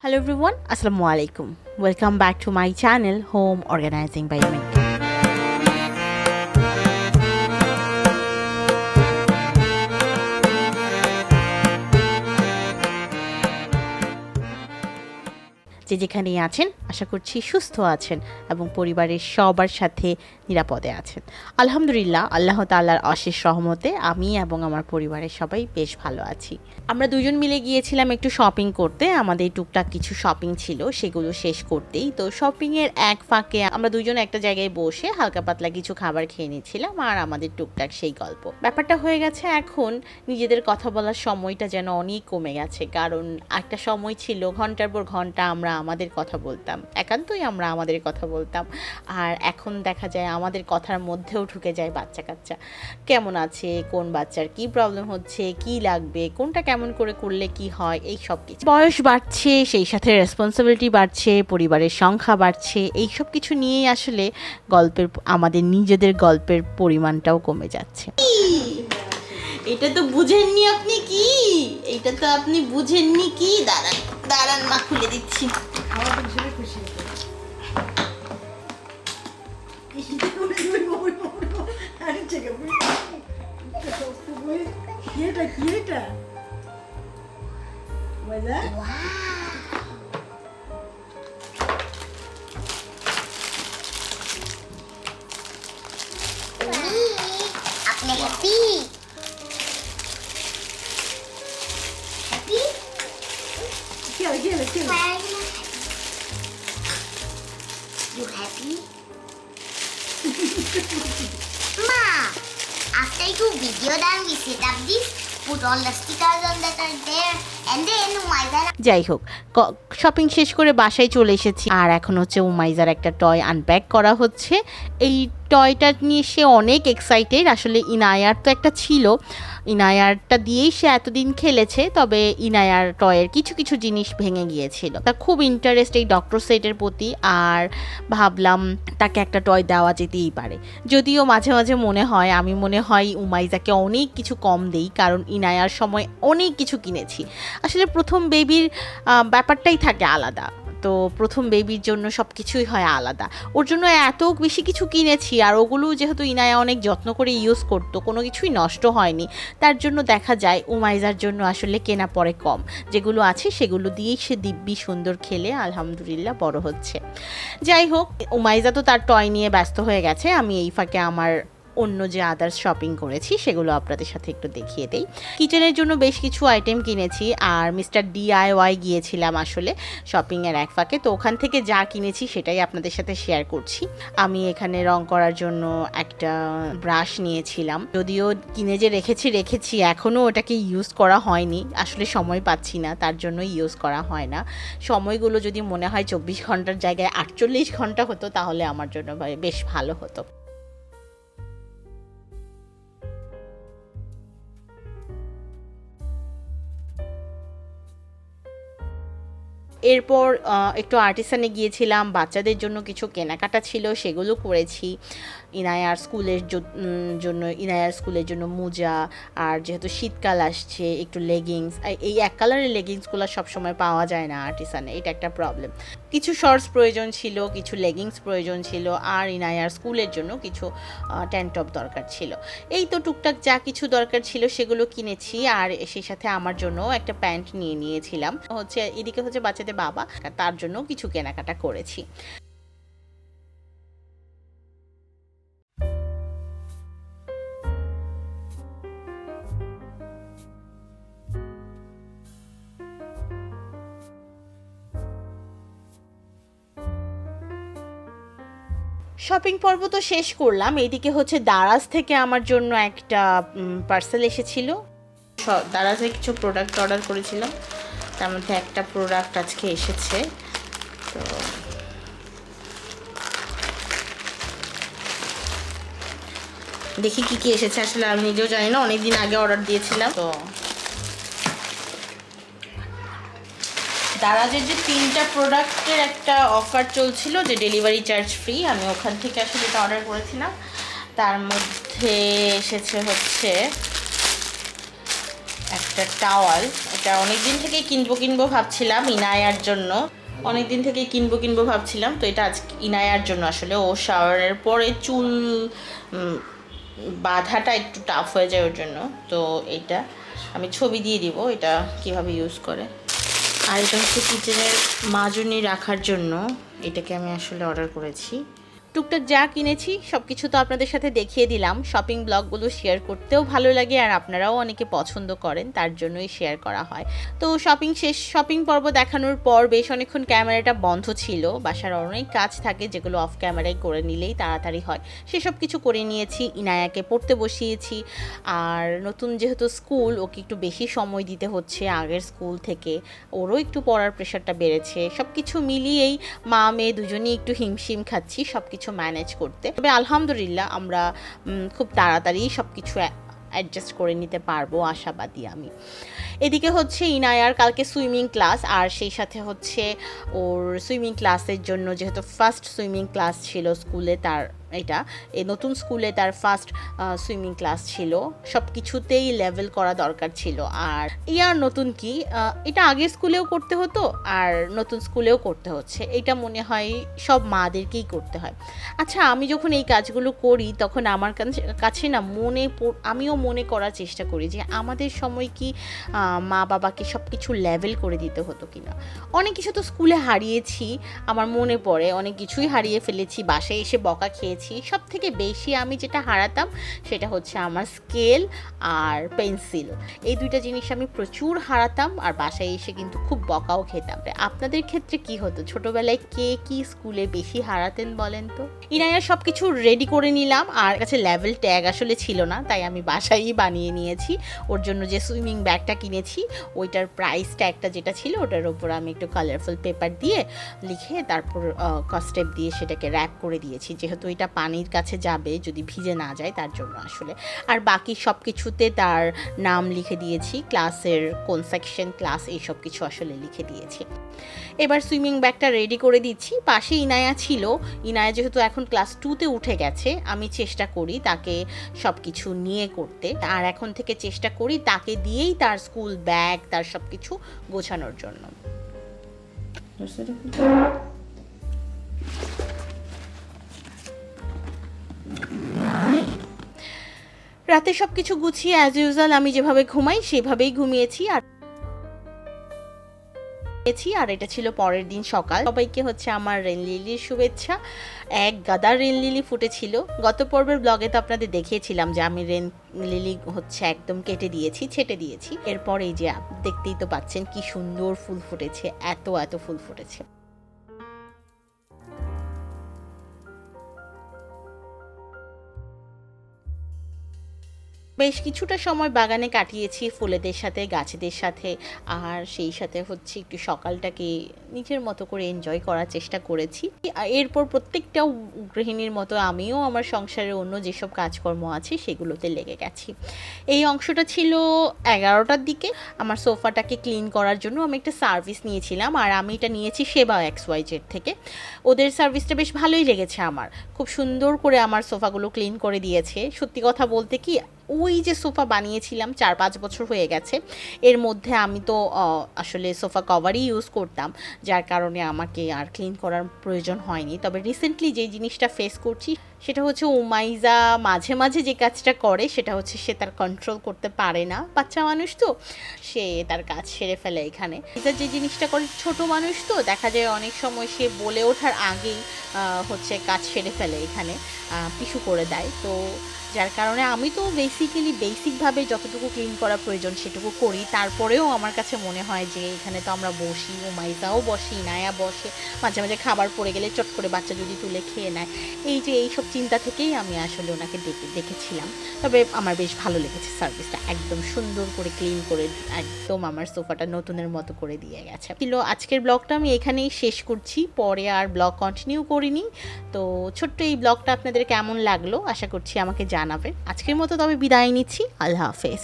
Hello everyone, Assalamu alaikum. Welcome back to my channel Home Organizing by Mint. যে যেখানেই আছেন, আশা করছি সুস্থ আছেন এবং পরিবারের সবার সাথে নিরাপদে আছেন। আলহামদুলিল্লাহ, আল্লাহ তাল্লাহর অশেষ সহমতে আমি এবং আমার পরিবারের সবাই বেশ ভালো আছি। আমরা দুজন মিলে গিয়েছিলাম একটু শপিং করতে, আমাদের টুকটাক কিছু শপিং ছিল, সেগুলো শেষ করতেই। তো শপিংয়ের এক ফাঁকে আমরা দুজন একটা জায়গায় বসে হালকা পাতলা কিছু খাবার খেয়ে নিচ্ছিলাম আর আমাদের টুকটাক সেই গল্প। ব্যাপারটা হয়ে গেছে এখন নিজেদের কথা বলার সময়টা যেন অনেক কমে গেছে, কারণ একটা সময় ছিল, ঘণ্টার পর ঘণ্টা আমরা আমাদের কথা বলতাম। একান্তই আমরা আমাদের কথা বলতাম। আর এখন দেখা যায় আমাদের কথার মধ্যেও ঢুকে যায় বাচ্চা কাচ্চা কেমন আছে? কোন বাচ্চার কি প্রবলেম হচ্ছে? কি লাগবে? কোনটা কেমন করে করলে কি হয়? এই সব কিছু। বয়স বাড়ছে, সেই সাথে রেসপন্সিবিলিটি বাড়ছে, পরিবারের সংখ্যা বাড়ছে। এই সব কিছু নিয়েই আসলে গল্পের, আমাদের নিজেদের গল্পের পরিমাণটাও কমে যাচ্ছে। এটা তো বুঝেননি আপনি কি? এটা তো আপনি বুঝেননি কি? দাঁড়ান দাঁড়ান, মা খুলে দিচ্ছি। কি এটা, কি এটা? মজা? আপনি happy happy Ma, after you video done, we set up this, যাই হোক শপিং শেষ করে বাসায় চলে এসেছি। আর এখন হচ্ছে উমাইজার একটা টয় আনপ্যাক করা হচ্ছে। এই টয়টা নিয়ে সে অনেক এক্সাইটেড আসলে ইনায়ার তো একটা ছিল। ইনায়ারটা দিয়েই সে এতদিন খেলেছে, তবে ইনায়ার টয়ের কিছু কিছু জিনিস ভেঙে গিয়েছিল। তা খুব ইন্টারেস্ট এই ডক্টর সেটের প্রতি, আর ভাবলাম তাকে একটা টয় দেওয়া যেতেই পারে। যদিও মাঝে মাঝে মনে হয়, আমি মনে হয় উমাইজাকে অনেক কিছু কম দেই, কারণ ইনায়ার সময় অনেক কিছু কিনেছি। আসলে প্রথম বেবির ব্যাপারটাই থাকে আলাদা। তো প্রথম বেবির জন্য সব কিছুই হয় আলাদা। ওর জন্য এত বেশি কিছু কিনেছি আর ওগুলো যেহেতু ইনায়া অনেক যত্ন করে ইউজ করতো, কোনো কিছুই নষ্ট হয়নি। তার জন্য দেখা যায় উমাইজার জন্য আসলে কেনা পরে কম। যেগুলো আছে সেগুলো দিয়েই সে দিব্যি সুন্দর খেলে, আলহামদুলিল্লাহ বড় হচ্ছে। যাই হোক, উমাইজা তো তার টয় নিয়ে ব্যস্ত হয়ে গেছে। আমি এই ফাঁকে আমার অন্য যে আদার্স শপিং করেছি, সেগুলো আপনাদের সাথে একটু দেখিয়ে দেই। কিচেনের জন্য বেশ কিছু আইটেম কিনেছি, আর মিস্টার ডিআইওয়াই গিয়েছিলাম আসলে শপিংয়ের এক ফাঁকে। তো ওখান থেকে যা কিনেছি, সেটাই আপনাদের সাথে শেয়ার করছি। আমি এখানে রং করার জন্য একটা ব্রাশ নিয়েছিলাম। যদিও কিনে যে রেখেছি রেখেছি এখনও ওটাকে ইউজ করা হয়নি। আসলে সময় পাচ্ছি না, তার জন্য ইউজ করা হয় না। সময়গুলো যদি মনে হয় চব্বিশ ঘণ্টার জায়গায় আটচল্লিশ ঘণ্টা হতো, তাহলে আমার জন্য বেশ ভালো হতো। এরপর একটু আর্টিসানে গিয়েছিলাম বাচ্চাদের জন্য কিছু কেনাকাটা ছিল সেগুলো করেছি। ইনায়ার স্কুলের জন্য, ইনায়ার স্কুলের জন্য মোজা, আর যেহেতু শীতকাল আসছে, একটু লেগিংস এই এক কালারের লেগিংসগুলো সবসময় পাওয়া যায় না আর্টিসানে এটা একটা প্রবলেম কিছু শর্টস প্রয়োজন ছিল, কিছু লেগিংস প্রয়োজন ছিল, আর ইনায়ার স্কুলের জন্য কিছু ট্যান্ট টপ দরকার ছিল। এই তো টুকটাক যা কিছু দরকার ছিল সেগুলো কিনেছি, আর সেই সাথে আমার জন্য একটা প্যান্ট নিয়ে নিয়েছিলাম। হচ্ছে, এদিকে হচ্ছে বাচ্চাদের বাবা, তার জন্য কিছু কেনাকাটা করেছি। শপিং পর্ব তো শেষ করলাম। এইদিকে হচ্ছে দারাজ থেকে আমার জন্য একটা পার্সেল এসেছিল। দারাজে কিছু প্রোডাক্ট অর্ডার করেছিলাম। তার মধ্যে একটা প্রোডাক্ট আজকে এসেছে। তো দেখি কি কি এসেছে। আসলে আমি নিজেও জানি না অনেক দিন আগে অর্ডার দিয়েছিলাম। তো দারাজের যে তিনটা প্রোডাক্টের একটা অফার চলছিল যে ডেলিভারি চার্জ ফ্রি আমি ওখান থেকে আসলে এটা অর্ডার করেছিলাম। তার মধ্যে এসেছে হচ্ছে একটা টাওয়াল এটা অনেক দিন থেকে কিনবো কিনবো ভাবছিলাম ইনায়ার জন্য। অনেক দিন থেকে কিনবো কিনবো ভাবছিলাম। তো এটা আজ ইনায়ার জন্য আসলে। ও শাওয়ারের পরে চুল বাঁধাটা একটু টাফ হয়ে যায় ওর জন্য। তো এটা আমি ছবি দিয়ে দিব। এটা কীভাবে ইউজ করে? আর এটা হচ্ছে কিচেনের মাজুনি রাখার জন্য এটাকে আমি আসলে অর্ডার করেছি। টুকটাক যা কিনেছি সব কিছু তো আপনাদের সাথে দেখিয়ে দিলাম। শপিং ব্লগগুলো শেয়ার করতেও ভালো লাগে আর আপনারাও অনেকে পছন্দ করেন, তার জন্যই শেয়ার করা হয়। তো শপিং শেষ, শপিং পর্ব দেখানোর পর বেশ অনেকক্ষণ ক্যামেরাটা বন্ধ ছিল। বাসার অনেক কাজ থাকে যেগুলো অফ ক্যামেরায় করে নিলেই তাড়াতাড়ি হয়। সেসব কিছু করে নিয়েছি, ইনায়াকে পড়তে বসিয়েছি। আর নতুন যেহেতু স্কুল, ওকে একটু বেশি সময় দিতে হচ্ছে আগের স্কুল থেকে। ওরও একটু পড়ার প্রেশারটা বেড়েছে। সব কিছু মিলিয়েই মা, মেয়ে দুজনেই একটু হিমশিম খাচ্ছি সব কিছু ম্যানেজ করতে। তবে আলহামদুলিল্লাহ আমরা খুব তাড়াতাড়ি সব কিছু অ্যাডজাস্ট করে নিতে পারব, আশাবাদী আমি। এদিকে হচ্ছে ইনায়ার কালকে সুইমিং ক্লাস, আর সেই সাথে হচ্ছে ওর সুইমিং ক্লাসের জন্য যেহেতু ফার্স্ট সুইমিং ক্লাস ছিল স্কুলে তার এটা এই নতুন স্কুলে তার ফার্স্ট সুইমিং ক্লাস ছিল। সব কিছুতেই লেভেল করা দরকার ছিল। আর ইয়ার নতুন কি? এটা আগের স্কুলেও করতে হতো, আর নতুন স্কুলেও করতে হচ্ছে। এটা মনে হয় সব মাদেরকেই করতে হয়। আচ্ছা আমি যখন এই কাজগুলো করি, তখন আমার কাছে- না মনে আমিও মনে করার চেষ্টা করি যে আমাদের সময় কি মা বাবাকে সব কিছু লেভেল করে দিতে হতো কিনা। অনেক কিছু তো স্কুলে হারিয়েছি, আমার মনে পড়ে। অনেক কিছুই হারিয়ে ফেলেছি, বাসায় এসে বকা খেয়েছি। সব থেকে বেশি আমি যেটা হারাতাম সেটা হচ্ছে আমার স্কেল আর পেন্সিল এই দুইটা জিনিস আমি প্রচুর হারাতাম আর বাসায় এসে কিন্তু খুব বকাও খেতাম আপনাদের ক্ষেত্রে কি হতো? ছোটবেলায় কে কি স্কুলে বেশি হারাতেন বলেন তো? ইনায়া সব কিছু রেডি করে নিলাম আর কাছে লেভেল ট্যাগ আসলে ছিল না, তাই আমি বাসায়ই বানিয়ে নিয়েছি। ওর জন্য যে সুইমিং ব্যাগটা কিনেছি ওইটার প্রাইসটা একটা যেটা ছিল, ওটার উপর আমি একটু কালারফুল পেপার দিয়ে লিখে তারপর কস্টেপ দিয়ে সেটাকে র্যাপ করে দিয়েছি। যেহেতু এটা পানির কাছে যাবে, যদি ভিজে না যায় তার জন্য আসলে। আর বাকি সব কিছুতে তার নাম লিখে দিয়েছি ক্লাসের কোন সেকশন ক্লাস এইসব কিছু আসলে লিখে দিয়েছি। এবার সুইমিং ব্যাগটা রেডি করে দিচ্ছি। পাশে ইনায়া ছিল। ইনায়া যেহেতু এখন ক্লাস টুতে উঠে গেছে, আমি চেষ্টা করি তাকে সব কিছু নিয়ে করতে। আর এখন থেকে চেষ্টা করি তাকে দিয়েই তার স্কুল ব্যাগ, তার সব কিছু গোছানোর জন্য। রাতে সব কিছু গুছিয়ে অ্যাজ ইউজুয়াল আমি যেভাবে ঘুমাই, সেভাবেই ঘুমিয়েছি। আর পেয়েছি, আর এটা ছিল পরের দিন সকাল। সবাইকে হচ্ছে আমার রেন লিলির শুভেচ্ছা। এক গাদার রেন লিলি ফুটেছিল। গত পর্বের ব্লগে তো আপনাদের দেখিয়েছিলাম যে আমি রেন লিলি হচ্ছে একদম কেটে দিয়েছি, ছেটে দিয়েছি। এরপর এই যে দেখতেই তো পাচ্ছেন কি সুন্দর ফুল ফুটেছে, এত এত ফুল ফুটেছে। বেশ কিছুটা সময় বাগানে কাটিয়েছি ফুলেদের সাথে, গাছেদের সাথে। আর সেই সাথে হচ্ছে একটু সকালটাকে নিজের মতো করে এনজয় করার চেষ্টা করেছি। এরপর প্রত্যেকটা গৃহিণীর মতো আমিও আমার সংসারের অন্য যেসব কাজকর্ম আছে সেগুলোতে লেগে গেছি। এই অংশটা ছিল এগারোটার দিকে। আমার সোফাটাকে ক্লিন করার জন্য আমি একটা সার্ভিস নিয়েছিলাম আর আমি এটা নিয়েছি সেবা এক্স ওয়াই জেড থেকে। ওদের সার্ভিসটা বেশ ভালোই লেগেছে আমার। খুব সুন্দর করে আমার সোফাগুলো ক্লিন করে দিয়েছে। সত্যি কথা বলতে কি ওই যে সোফা বানিয়েছিলাম চার পাঁচ বছর হয়ে গেছে। এর মধ্যে আমি তো আসলে সোফা কভারই ইউজ করতাম, যার কারণে আমাকে আর ক্লিন করার প্রয়োজন হয়নি। তবে রিসেন্টলি যে জিনিসটা ফেস করছি, সেটা হচ্ছে উমাইজা মাঝে মাঝে যে কাজটা করে, সেটা হচ্ছে সে তার কন্ট্রোল করতে পারে না। বাচ্চা মানুষ তো, সে তার কাজ সেরে ফেলে এখানে। উমাইজা যে জিনিসটা করে, ছোট মানুষ তো, দেখা যায় অনেক সময় সে বলে ওঠার আগেই হচ্ছে কাজ সেরে ফেলে এখানে পিছু করে দেয়। তো যার কারণে আমি তো বেসিক্যালি বেসিকভাবে যতটুকু ক্লিন করা প্রয়োজন সেটুকু করি। তারপরেও আমার কাছে মনে হয় যে এখানে তো আমরা বসি, উমাইজাও বসি নায়া বসে, মাঝে মাঝে খাবার পড়ে গেলে চট করে বাচ্চা যদি তুলে খেয়ে নেয়। এই যে এইসব চিন্তা থেকেই আমি আসলে ওনাকে দেখে, দেখেছিলাম। তবে আমার বেশ ভালো লেগেছে সার্ভিসটা একদম সুন্দর করে ক্লিন করে, একদম আমার সোফাটা নতুনের মতো করে দিয়ে গেছে। ছিল আজকের ব্লগটা আমি এখানেই শেষ করছি। পরে আর ব্লগ কন্টিনিউ করিনি। তো ছোট্ট এই ব্লগটা আপনাদের কেমন লাগল? আশা করছি আমাকে জানাবেন। আজকের মতো তবে বিদায় নিচ্ছি। আল্লাহ হাফেজ।